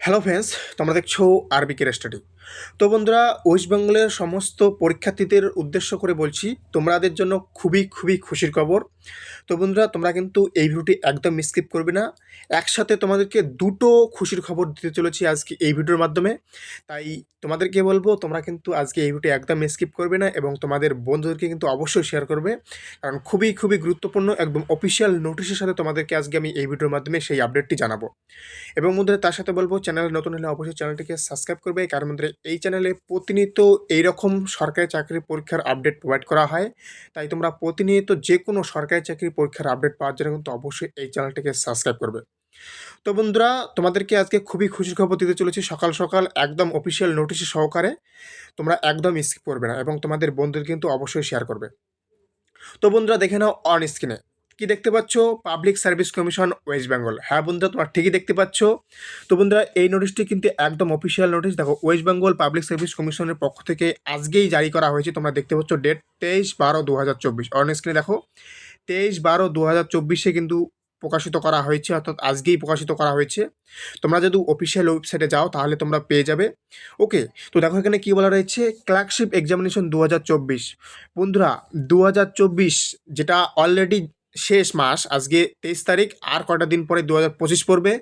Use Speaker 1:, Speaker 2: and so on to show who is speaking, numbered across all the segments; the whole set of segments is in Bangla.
Speaker 1: হ্যালো ফ্রেন্ডস তোমরা দেখছ আরবি আরবিকে স্টাডি তো বন্ধুরা ওয়েস্ট বেঙ্গলের সমস্ত পরীক্ষার্থীদের উদ্দেশ্য করে বলছি, তোমাদের জন্য খুবই খুবই খুশির খবর। তো বন্ধুরা, তোমরা কিন্তু এই ভিডিওটি একদম স্কিপ করবে না। একসাথে তোমাদেরকে দুটো খুশির খবর দিতে চলেছি আজকে এই ভিডিওর মাধ্যমে। তাই তোমাদেরকে বলব, তোমরা কিন্তু আজকে এই ভিডিওটি একদম স্কিপ করবে না এবং তোমাদের বন্ধুদেরকে কিন্তু অবশ্যই শেয়ার করবে। কারণ খুবই খুবই গুরুত্বপূর্ণ একদম অফিসিয়াল নোটিশের সাথে তোমাদেরকে আজকে আমি এই ভিডিওর মাধ্যমে সেই আপডেটটি জানাব। এবং বন্ধুরা, তার সাথে বলব, চ্যানেলে নতুন হলে অবশ্যই চ্যানেলটিকে সাবস্ক্রাইব করবে। কারণ বন্ধুরা এই চ্যানেলে প্রতিনিয়ত এইরকম সরকারি চাকরির পরীক্ষার আপডেট প্রোভাইড করা হয়। তাই তোমরা প্রতিনিয়ত যে কোনো সরকারি চাকরির পরীক্ষার আপডেট পাওয়ার জন্য কিন্তু অবশ্যই এই চ্যানেলটিকে সাবস্ক্রাইব করবে। তো বন্ধুরা, তোমাদেরকে আজকে খুবই খুশির খবর দিতে চলেছি। সকাল সকাল একদম অফিসিয়াল নোটিশ সহকারে তোমরা একদম স্কিপ করবে না এবং তোমাদের বন্ধুদের কিন্তু অবশ্যই শেয়ার করবে। তো বন্ধুরা, দেখে নাও অন স্ক্রিনে কি দেখতে পাচ্ছ? Public service commission West Bengal হ্যাঁ বন্ধুরা, তোমরা ঠিকই দেখতে পাচ্ছ। তো বন্ধুরা, এই নোটিশটি কিন্তু একদম অফিসিয়াল নোটিশ দেখো ওয়েস্ট বেঙ্গল পাবলিক সার্ভিস কমিশনের পক্ষ থেকে আজকেই জারি করা হয়েছে। তোমরা দেখতে পাচ্ছ ডেট তেইশ বারো দু হাজার চব্বিশ। অন স্ক্রিনে দেখো, তেইশ বারো দু হাজার চব্বিশে কিন্তু প্রকাশিত করা হয়েছে, অর্থাৎ আজকেই প্রকাশিত করা হয়েছে। তোমরা যদি অফিসিয়াল ওয়েবসাইটে যাও, তাহলে তোমরা পেয়ে যাবে। ওকে তো দেখো এখানে কী বলা রয়েছে? ক্লার্কশিপ এক্সামিনেশন দু হাজার চব্বিশ। বন্ধুরা দু হাজার চব্বিশ যেটা অলরেডি শেষ মাস, আজকে তেইশ তারিখ, আর কটা দিন পরে দু হাজার পঁচিশ পড়বে।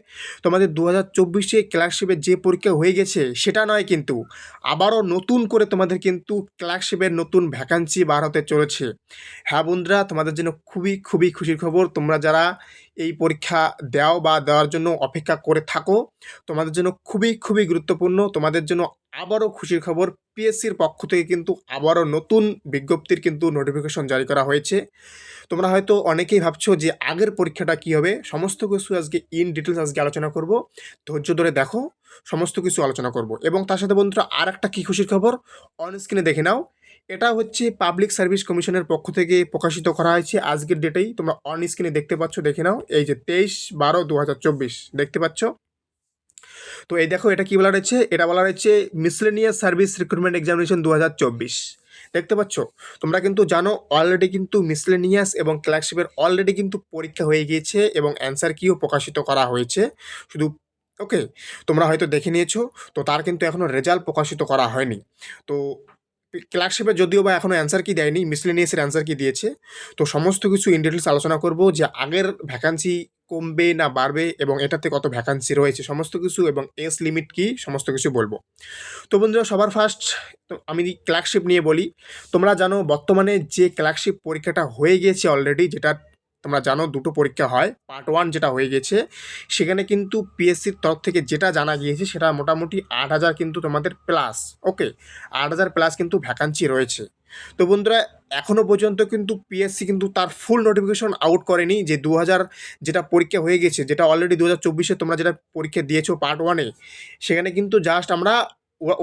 Speaker 1: তোমাদের দু হাজার চব্বিশে ক্লার্কশিপের যে পরীক্ষা হয়ে গেছে, সেটা নয় কিন্তু, আবারও নতুন করে তোমাদের কিন্তু ক্লার্কশিপের নতুন ভ্যাকান্সি বার হতে চলেছে। হ্যাঁ বন্ধুরা, তোমাদের জন্য খুবই খুবই খুশির খবর, তোমরা যারা এই পরীক্ষা দাও বা দেওয়ার জন্য অপেক্ষা করে থাকো, তোমাদের জন্য খুবই খুবই গুরুত্বপূর্ণ। তোমাদের জন্য আবারও খুশির খবর পিএসসির পক্ষ থেকে কিন্তু আবারও নতুন বিজ্ঞপ্তির কিন্তু নোটিফিকেশন জারি করা হয়েছে। তোমরা হয়তো অনেকেই ভাবছ যে আগের পরীক্ষাটা কী হবে? সমস্ত কিছু আজকে ইন ডিটেলস আজকে আলোচনা করব। ধৈর্য ধরে দেখো, সমস্ত কিছু আলোচনা করব। এবং তার সাথে বন্ধুরা আর একটা কী খুশির খবর? অন স্ক্রিনে দেখে নাও। এটা হচ্ছে পাবলিক সার্ভিস কমিশনের পক্ষ থেকে প্রকাশিত করা হয়েছে। আজকের ডেটেই তোমরা অন স্ক্রিনে দেখতে পাচ্ছ, দেখে নাও। এই যে তেইশ বারো দু দেখতে পাচ্ছ? তো এই দেখো এটা কি বলা রয়েছে? এটা বলা রয়েছে মিসলেনিয়াস সার্ভিস রিক্রুটমেন্ট এক্সামিনেশন দু হাজার চব্বিশ। দেখতে পাচ্ছ? তোমরা কিন্তু জানো অলরেডি কিন্তু মিসলেনিয়াস এবং ক্লার্কশিপের অলরেডি কিন্তু পরীক্ষা হয়ে গিয়েছে এবং অ্যান্সার কিও প্রকাশিত করা হয়েছে। শুধু ওকে তোমরা হয়তো দেখে নিয়েছো, তো তার কিন্তু এখনও রেজাল্ট প্রকাশিত করা হয়নি। তো ক্লার্কশিপে যদিও বা এখনও অ্যান্সার কি দেয়নি মিসলেনিয়াসের অ্যান্সার কি দিয়েছে, তো সমস্ত কিছু ইন ডিটেলস আলোচনা করব যে আগের ভ্যাকান্সি কমবে না বাড়বে এবং এটাতে কত ভ্যাকান্সি রয়েছে সমস্ত কিছু এবং এস লিমিট কি সমস্ত কিছু বলব। তো বন্ধুরা, সবার ফার্স্ট আমি ক্লার্কশিপ নিয়ে বলি। তোমরা জানো, বর্তমানে যে ক্লার্কশিপ পরীক্ষাটা হয়ে গিয়েছে অলরেডি যেটা তোমরা জানো, দুটো পরীক্ষা হয়। পার্ট ওয়ান যেটা হয়ে গেছে, সেখানে কিন্তু পিএসসির তরফ থেকে যেটা জানা গিয়েছে, সেটা মোটামুটি আট হাজার কিন্তু তোমাদের প্লাস ওকে আট হাজার প্লাস কিন্তু ভ্যাকান্সি রয়েছে। তো বন্ধুরা এখনও পর্যন্ত কিন্তু পিএসসি কিন্তু তার ফুল নোটিফিকেশন আউট করেনি যে দু হাজার যেটা পরীক্ষা হয়ে গেছে, যেটা অলরেডি দু হাজার তোমরা যেটা পরীক্ষা দিয়েছ পার্ট ওয়ানে সেখানে কিন্তু জাস্ট আমরা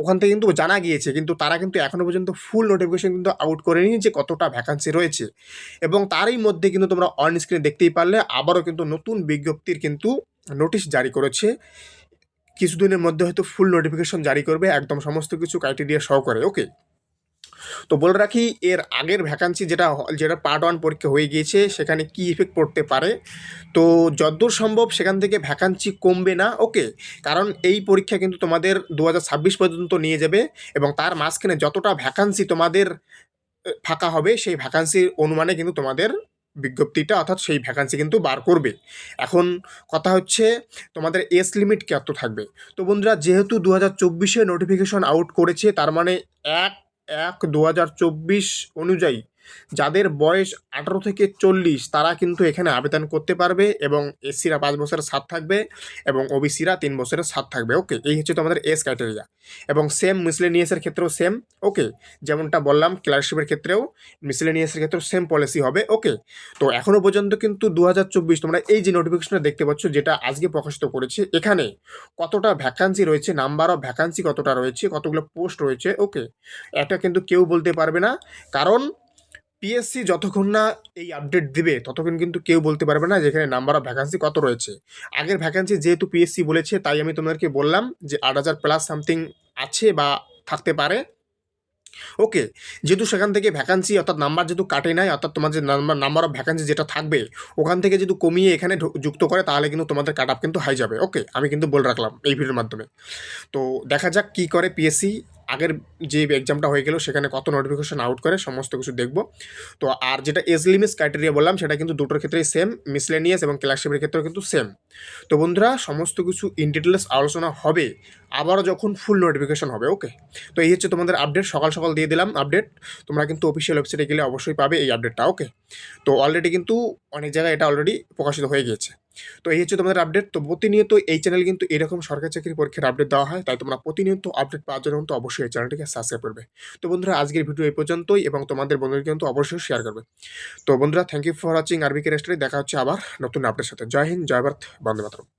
Speaker 1: ওখান থেকে কিন্তু জানা গিয়েছে, কিন্তু তারা কিন্তু এখনও পর্যন্ত ফুল নোটিফিকেশন কিন্তু আউট করেনি যে কতটা ভ্যাকান্সি রয়েছে। এবং তারই মধ্যে কিন্তু তোমরা অন স্ক্রিনে দেখতেই পারলে, আবারও কিন্তু নতুন বিজ্ঞপ্তির কিন্তু নোটিশ জারি করেছে। কিছুদিনের মধ্যে হয়তো ফুল নোটিফিকেশন জারি করবে, একদম সমস্ত কিছু ক্রাইটেরিয়া সহকারে ওকে তো বলে রাখি, এর আগের ভ্যাকান্সি যেটা যেটা পার্ট ওয়ান পরীক্ষা হয়ে গিয়েছে, সেখানে কি ইফেক্ট পড়তে পারে? তো যদ্দূর সম্ভব সেখান থেকে ভ্যাকান্সি কমবে না ওকে কারণ এই পরীক্ষা কিন্তু তোমাদের দু হাজার ছাব্বিশ পর্যন্ত নিয়ে যাবে এবং তার মাঝখানে যতটা ভ্যাকান্সি তোমাদের ফাঁকা হবে, সেই ভ্যাকান্সির অনুমানে কিন্তু তোমাদের বিজ্ঞপ্তিটা, অর্থাৎ সেই ভ্যাকান্সি কিন্তু বার করবে। এখন কথা হচ্ছে, তোমাদের এস লিমিট কত থাকবে? তো বন্ধুরা, যেহেতু দু হাজার নোটিফিকেশন আউট করেছে, তার মানে এক এক দু হাজার চব্বিশ অনুযায়ী যাদের বয়স আঠারো থেকে চল্লিশ, তারা কিন্তু এখানে আবেদন করতে পারবে এবং এসসিরা পাঁচ বছরের সাত থাকবে এবং ওবিসিরা তিন বছরের সাত থাকবে। ওকে, এই হচ্ছে তোমাদের এস ক্রাইটেরিয়া। এবং সেম মিসলেনিয়াসের ক্ষেত্রেও সেম, ওকে? যেমনটা বললাম ক্লারশিপের ক্ষেত্রেও মিসলেনিয়াসের ক্ষেত্রেও সেম পলিসি হবে, ওকে? তো এখনও পর্যন্ত কিন্তু দু হাজার চব্বিশ তোমরা এই যে নোটিফিকেশনটা দেখতে পাচ্ছ, যেটা আজকে প্রকাশিত করেছে, এখানে কতটা ভ্যাকান্সি রয়েছে নাম্বার অফ ভ্যাকান্সি কতটা রয়েছে, কতগুলো পোস্ট রয়েছে, ওকে? এটা কিন্তু কেউ বলতে পারবে না। কারণ পিএসসি যতক্ষণ না এই আপডেট দিবে, ততক্ষণ কিন্তু কেউ বলতে পারবে না যে এখানে নাম্বার অফ ভ্যাকান্সি কত রয়েছে। আগের ভ্যাকান্সি যেহেতু পিএসসি বলেছে, তাই আমি তোমাদেরকে বললাম যে আট হাজার প্লাস সামথিং আছে বা থাকতে পারে। ওকে যেহেতু সেখান থেকে ভ্যাকান্সি অর্থাৎ নাম্বার যেহেতু কাটে নাই, অর্থাৎ তোমার যে নাম্বার নাম্বার অফ ভ্যাকান্সি যেটা থাকবে, ওখান থেকে যদি কমিয়ে এখানে যুক্ত করে, তাহলে কিন্তু তোমাদের কাট আপ কিন্তু হাই যাবে। ওকে আমি কিন্তু বলে রাখলাম এই ভিডিওর মাধ্যমে। তো দেখা যাক কী করে পিএসসি আগের যে এক্সামটা হয়ে গেল, সেখানে কত নোটিফিকেশন আউট করে, সমস্ত কিছু দেখব। তো আর যেটা এজ লিমিস ক্রাইটেরিয়া বললাম, সেটা কিন্তু দুটোর ক্ষেত্রেই সেম মিসলেনিয়াস এবং ক্লাসশিপের ক্ষেত্রেও কিন্তু সেম তো বন্ধুরা, সমস্ত কিছু ইন ডিটেলস আলোচনা হবে। আবারও যখন ফুল নোটিফিকেশন হবে ওকে তো এই হচ্ছে তোমাদের আপডেট সকাল সকাল দিয়ে দিলাম আপডেট তোমরা কিন্তু অফিসিয়াল ওয়েবসাইটে গেলে অবশ্যই পাবে এই আপডেটটা ওকে তো অলরেডি কিন্তু অনেক জায়গায় এটা অলরেডি প্রকাশিত হয়ে গিয়েছে। তো এই হচ্ছে তোমাদের আপডেট তো প্রতিনিয়ত এই চ্যানেল কিন্তু এরকম সরকারি চাকরি পরীক্ষার আপডেট দেওয়া হয়, তাই তোমরা প্রতিনিয়ত আপডেট পাওয়ার জন্য কিন্তু অবশ্যই এই চ্যানেলটিকে সাবস্ক্রাইব করবে। তো বন্ধুরা, আজকের ভিডিও এই পর্যন্তই, এবং তোমাদের বন্ধুদের কিন্তু অবশ্যই শেয়ার করবে। তো বন্ধুরা থ্যাংক ইউ ফর ওয়াচিং আরবিকে রেস্টারে দেখা হচ্ছে আবার নতুন আপডেটের সাথে। জয় হিন্দ, জয় ভারত Bande patrón.